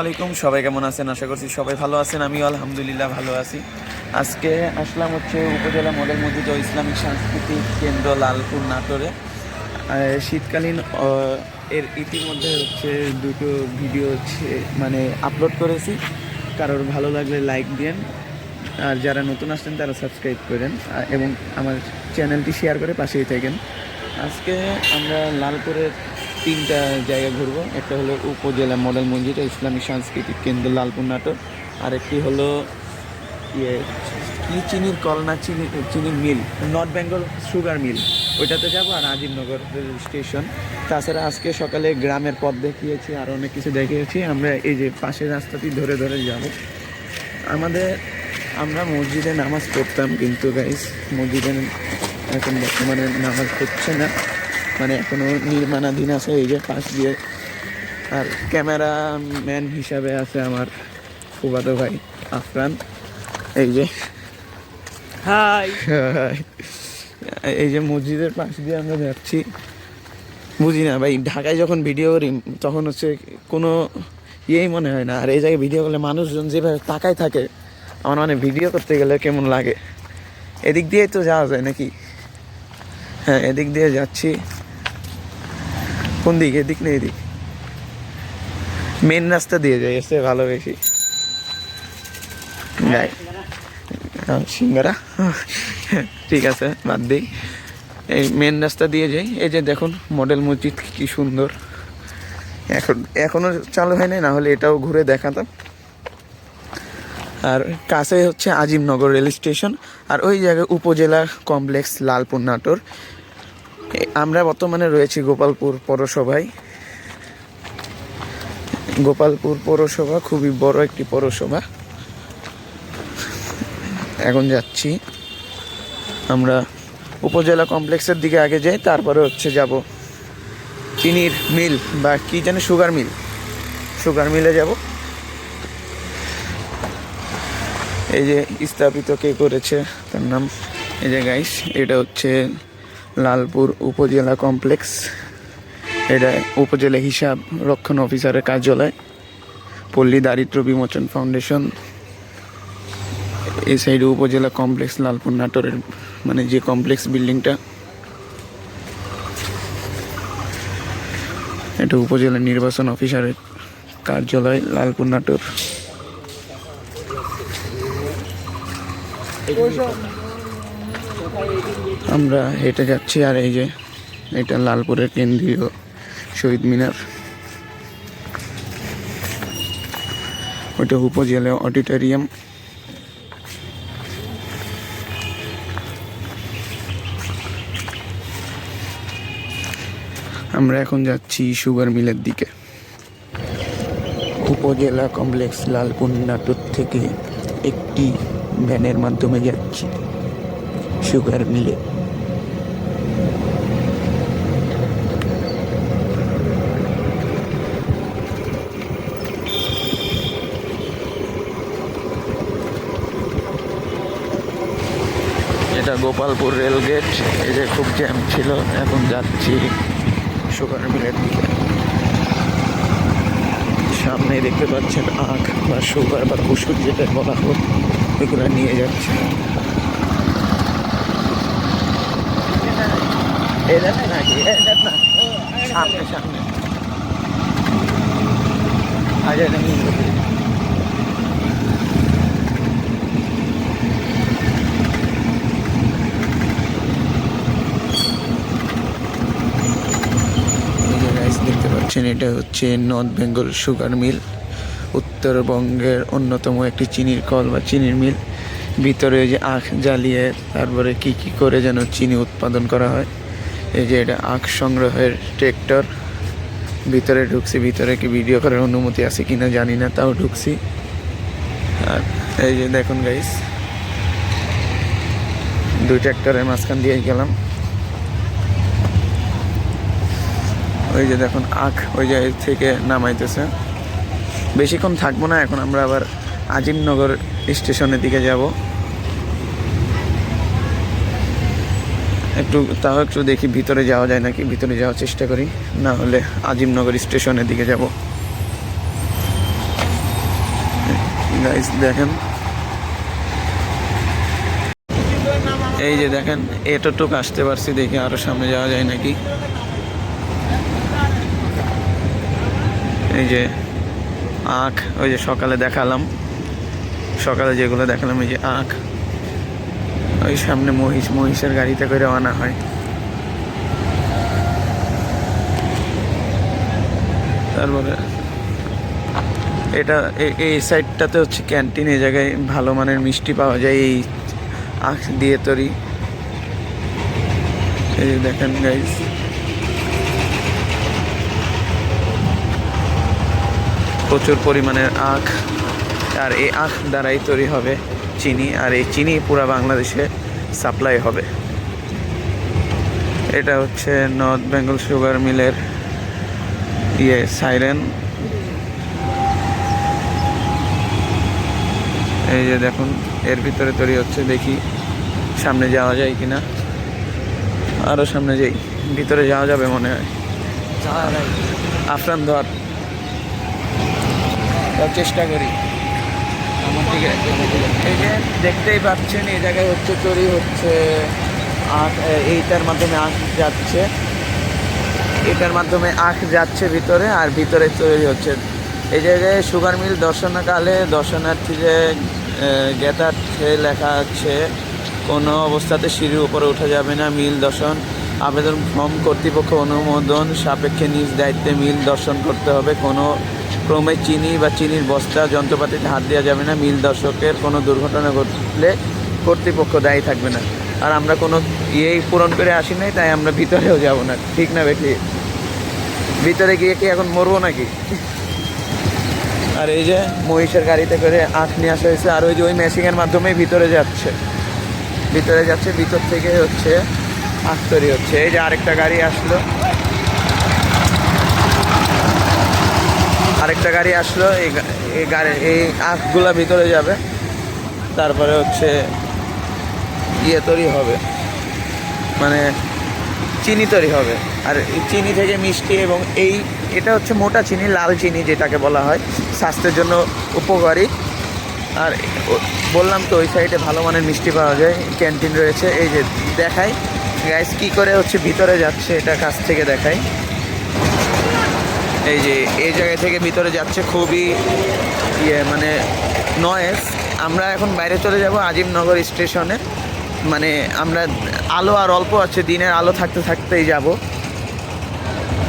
আলাইকুম, সবাই কেমন আছেন? আশা করছি সবাই ভালো আছেন, আমিও আলহামদুলিল্লাহ ভালো আছি। আজকে আসলাম হচ্ছে উপজেলা মডেল মসজিদ ও ইসলামিক সাংস্কৃতিক কেন্দ্র লালপুর নাটোরে। শীতকালীন এর ইতিমধ্যে হচ্ছে দুটো ভিডিও হচ্ছে মানে আপলোড করেছি। কারোর ভালো লাগলে লাইক দিন আর যারা নতুন আসছেন তারা সাবস্ক্রাইব করেন এবং আমার চ্যানেলটি শেয়ার করে পাশেই থাকেন। আজকে আমরা লালপুরের তিনটা জায়গা ঘুরবো। একটা হলো উপজেলা মডেল মসজিদ ও ইসলামিক সাংস্কৃতিক কেন্দ্র লালপুর নাটক আরেকটি হলো ইয়ে কি চিনির কল না চিনি, চিনির mill? North Bengal sugar mill. ওইটাতে যাব আর আজিমনগর স্টেশন। তাছাড়া আজকে সকালে গ্রামের পথ দেখিয়েছি, আর অনেক কিছু দেখিয়েছি। আমরা এই যে পাশের রাস্তাটি ধরে ধরে যাব। আমাদের, আমরা মসজিদে নামাজ পড়তাম কিন্তু গাইস মসজিদে এখন বর্তমানে নামাজ হচ্ছে না। মানে এখনও নির্মাণাধীন আছে এই যে পাশ দিয়ে। আর ক্যামেরা ম্যান হিসাবে আছে আমার ফুবাতো ভাই আফরান। এই যে। হাই। এই যে মসজিদের পাশ দিয়ে আমরা যাচ্ছি। বুঝি না ভাই ঢাকায় যখন ভিডিও করি তখন হচ্ছে কোনো ইয়েই মনে হয় না। আর এই জায়গায় ভিডিও করলে মানুষজন যেভাবে তাকায় থাকে আমার মানে ভিডিও করতে গেলে কেমন লাগে? এদিক দিয়েই তো যাওয়া যায় নাকি? হ্যাঁ এদিক দিয়ে যাচ্ছি। কোন দিক? এদিক না এদিক? মেন রাস্তা দিয়ে যাই এসে ভালো বেশি। সিঙ্গারা? ঠিক আছে, বাদ দিই। এই মেন রাস্তা দিয়ে যাই। এই যে দেখুন মডেল মসজিদ কি সুন্দর। এখন, এখনও চালু হয়নি, না হলে এটাও ঘুরে দেখাতাম। আর কাছে হচ্ছে আজিমনগর রেল স্টেশন। আর ওই জায়গায় উপজেলা কমপ্লেক্স লালপুর নাটোর। আমরা বর্তমানে রয়েছি গোপালপুর পৌরসভায়। গোপালপুর পৌরসভা খুবই বড় একটি পৌরসভা। এখন যাচ্ছি। আমরা উপজেলা কমপ্লেক্সের দিকে আগে যাই, তারপরে হচ্ছে যাব চিনির মিল বা কি জানি সুগার মিল। সুগার মিলে যাব। এই যে স্থাপিত কে করেছে, তার নাম এই যে গাইস এটা হচ্ছে লালপুর উপজেলা কমপ্লেক্স। এটা উপজেলা হিসাব রক্ষণ অফিসারের কার্যালয়, পল্লী দারিদ্র বিমোচন ফাউন্ডেশন। এই সাইডে উপজেলা কমপ্লেক্স, লালপুর নাটোরের মানে যে কমপ্লেক্স বিল্ডিংটা। এটা উপজেলা নির্বাচন অফিসারের কার্যালয়, লালপুর নাটোর। আমরা হেঁটে যাচ্ছি আর এই যে এটা লালপুরের কেন্দ্রীয় শহীদ মিনার। ওটা উপজেলা অডিটোরিয়াম। আমরা এখন যাচ্ছি সুগার মিলের দিকে। উপজেলা কমপ্লেক্স লালপুর নাটোর থেকে একটি ভ্যানের মাধ্যমে যাচ্ছি। সুগার মিলে। এটা গোপালপুর রেল গেট। এই যে খুব জ্যাম ছিল, এখন যাচ্ছি সুগার মিলের দিকে। সামনে দেখতে পাচ্ছেন আখ বা সুগার বা কুসুর যেটা বলা হোক এগুলো নিয়ে যাচ্ছে। দেখতে পাচ্ছেন, এটা হচ্ছে নর্থ বেঙ্গল সুগার মিল। উত্তরবঙ্গের অন্যতম একটি চিনির কল বা চিনির মিল। ভিতরে যে আখ জ্বালিয়ে তারপরে কি কি করে যেন চিনি উৎপাদন করা হয়। এই যে এটা আখ সংগ্রহের ট্রেক্টর। ভিতরে ঢুকছি, ভিতরে কি ভিডিও করার অনুমতি আছে কিনা জানি না, তাও ঢুকছি। আর এই যে দেখুন গাইস দুই ট্র্যাক্টরের মাঝখান দিয়ে গেলাম। ওই যে দেখুন আখ ওই জায়গা থেকে নামাইতেছে। বেশিক্ষণ থাকব না, এখন আমরা আবার আজিমনগর স্টেশনের দিকে যাব। একটু, তাও একটু দেখি, ভিতরে যাওয়া যায় নাকি? ভিতরে যাওয়ার চেষ্টা করি। না হলে আজিমনগর স্টেশনের দিকে যাব। গাইস দেখেন। এই যে দেখেন, এতটুক আসতে পারছি দেখি আরও সামনে যাওয়া যায় নাকি? এই যে আখ, ওই যে সকালে দেখালাম। সকালে যেগুলো দেখালাম, এই যে আখ। ওই সামনে মহিষ, মহিষের গাড়িতে করে আনা হয়। তারপরে এটা এই সাইডটাতে হচ্ছে ক্যান্টিন, এই জায়গায় ভালো মানের মিষ্টি পাওয়া যায়, এই আখ দিয়ে তৈরি। এই দেখেন গাইস প্রচুর পরিমাণের আখ, আর এই আখ দ্বারাই তৈরি হবে। চিনি আর এই চিনি পুরা বাংলাদেশে সাপ্লাই হবে। এটা হচ্ছে নর্থ বেঙ্গল সুগার মিলের ইয়ে সাইরেন এই যে দেখুন এর ভিতরে তৈরি হচ্ছে দেখি সামনে যাওয়া যায় কি না আরও সামনে যাই ভিতরে যাওয়া যাবে মনে হয়। আফরান ধর। চেষ্টা করি। এই যে দেখতেই পাচ্ছেন, এই জায়গায় হচ্ছে তৈরি হচ্ছে, আখ এইটার মাধ্যমে আখ যাচ্ছে। এটার মাধ্যমে আখ যাচ্ছে ভিতরে আর ভিতরে তৈরি হচ্ছে। এই জায়গায় সুগার মিল দর্শনকালে দর্শনার্থীদের গেটার্থে লেখা আছে, কোনো অবস্থাতে সিঁড়ির উপরে ওঠা যাবে না। মিল দর্শন, আবেদন ফর্ম কর্তৃপক্ষ অনুমোদন সাপেক্ষে নিজ দায়িত্বে মিল দর্শন করতে হবে। কোনো ক্রমে চিনি বা চিনির বস্তা যন্ত্রপাতিতে হাত দেওয়া যাবে না। মিল দর্শকের কোনো দুর্ঘটনা ঘটলে কর্তৃপক্ষ দায়ী থাকবে না। আর আমরা কোনো ইয়েই পূরণ করে আসি নাই, তাই আমরা ভিতরেও যাব না। ঠিক না বেঠি ভিতরে গিয়ে কি এখন মরবো নাকি? আর এই যে মহিষের গাড়িতে করে আখ নিয়ে আসা হয়েছে, আর ওই যে ওই মেশিনের মাধ্যমে ভিতরে যাচ্ছে। ভিতরে যাচ্ছে, ভিতর থেকে হচ্ছে আখ তৈরি হচ্ছে। এই যে আরেকটা গাড়ি আসলো। আরেকটা গাড়ি আসলো, এই গাড়ি এই আখগুলা ভিতরে যাবে। তারপরে হচ্ছে ইয়ে তৈরি হবে। মানে চিনি তৈরি হবে। আর চিনি থেকে মিষ্টি এবং এই এটা হচ্ছে মোটা চিনি, লাল চিনি যেটাকে বলা হয়। স্বাস্থ্যের জন্য উপকারী। আর বললাম তো, ওই সাইডে ভালো মানের মিষ্টি পাওয়া যায়। ক্যান্টিন রয়েছে। এই যে দেখাই। গ্যাস কি করে হচ্ছে ভিতরে যাচ্ছে, এটা কাছ থেকে দেখাই। এই যে, এই জায়গা থেকে ভিতরে যাচ্ছে খুবই ইয়ে মানে নয়েস আমরা এখন বাইরে চলে যাব আজিমনগর স্টেশনে। মানে আমরা আলো আর অল্প আছে, দিনের আলো থাকতে থাকতেই যাব।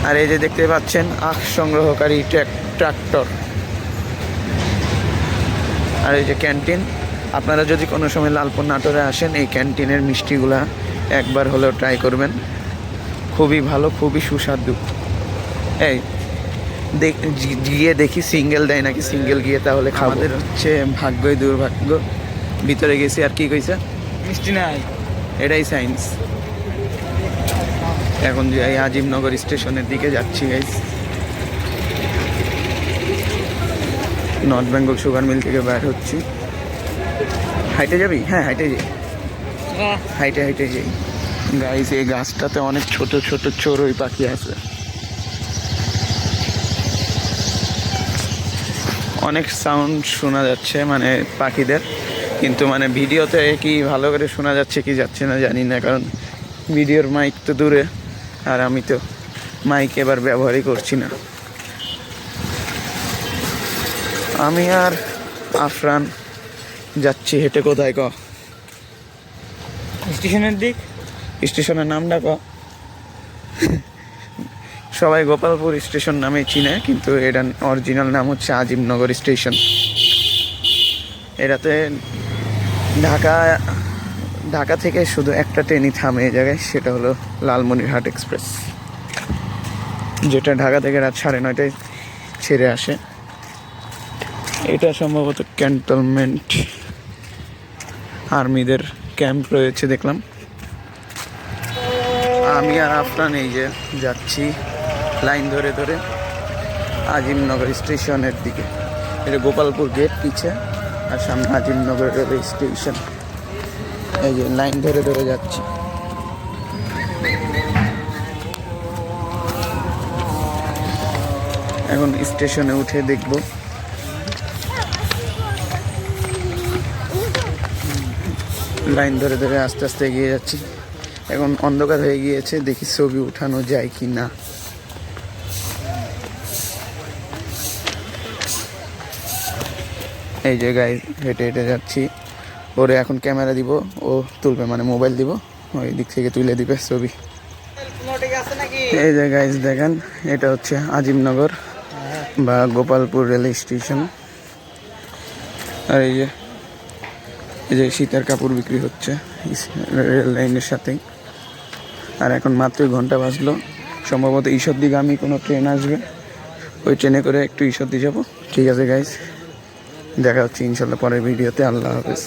আর এই যে দেখতে পাচ্ছেন আখ সংগ্রহকারী ট্রাক্টর। আর এই যে ক্যান্টিন, আপনারা যদি কোনো সময় লালপুর নাটোরে আসেন, এই ক্যান্টিনের মিষ্টিগুলা একবার হলেও ট্রাই করবেন। খুবই ভালো, খুবই সুস্বাদু। এই গিয়ে দেখি সিঙ্গেল দেয় নাকি সিঙ্গেল গিয়ে তাহলে আমাদের হচ্ছে ভাগ্যই দুর্ভাগ্য। ভিতরে গেছি আর কি কইছে? মিষ্টি নাই। এটাই সায়েন্স এখন যে এই আজিমনগর স্টেশনের দিকে যাচ্ছি guys North Bengal sugar mill থেকে বের হচ্ছি। হাইটে যাবি? হ্যাঁ হাইটে যাই। হাইটে হাইটে যাই। গাইস এই গাছটাতে অনেক ছোট ছোট চড়ুই পাখি আছে। অনেক সাউন্ড শোনা যাচ্ছে মানে পাখিদের। কিন্তু মানে ভিডিওতে কি ভালো করে শোনা যাচ্ছে কি যাচ্ছে না জানি না কারণ ভিডিওর মাইক তো দূরে আর আমি তো মাইক এবার ব্যবহারই করছি না। আমি আর আফরান যাচ্ছি হেঁটে কোথায় ক? স্টেশনের দিক? স্টেশনের নামটা ক? সবাই গোপালপুর স্টেশন নামে চিনে, কিন্তু এটা অরিজিনাল নাম হচ্ছে আজিমনগর স্টেশন। এটাতে ঢাকা ঢাকা থেকে শুধু একটা ট্রেনই থামে এই জায়গায়, সেটা হলো লালমনিরহাট এক্সপ্রেস। যেটা ঢাকা থেকে রাত সাড়ে নয়টায় ছেড়ে আসে। এটা সম্ভবত ক্যান্টনমেন্ট আর্মিদের ক্যাম্প রয়েছে, দেখলাম। আমি আর আফরান এই যে যাচ্ছি। লাইন ধরে ধরে আজিমনগর স্টেশনের দিকে। এটা গোপালপুর গেট পিছে, আর সামনে আজিমনগর রেলওয়ে স্টেশন। এই যে লাইন ধরে ধরে যাচ্ছি। এখন স্টেশনে উঠে দেখব। লাইন ধরে ধরে আস্তে আস্তে এগিয়ে যাচ্ছি। এখন অন্ধকার হয়ে গিয়েছে, দেখি ছবি উঠানো যায় কি না এই যে গাই হেঁটে হেঁটে যাচ্ছি। ওরে এখন ক্যামেরা দিব, ও তুলবে মানে মোবাইল দিব, ওই দিক থেকে তুলে দিবে ছবি। এই যে গাইজ দেখেন, এটা হচ্ছে আজিমনগর বা গোপালপুর রেল স্টেশন। আর এই যে এই যে শীতের কাপড় বিক্রি হচ্ছে রেল লাইনের সাথেই আর এখন মাত্রই ঘণ্টা বাজলো। সম্ভবত ঈশ্বরদীগামী কোনো ট্রেন আসবে। ওই ট্রেনে করে একটু ঈশ্বরদী যাব। ঠিক আছে গাইজ দেখা হচ্ছে ইনশাল্লাহ পরের ভিডিওতে। আল্লাহ হাফেজ।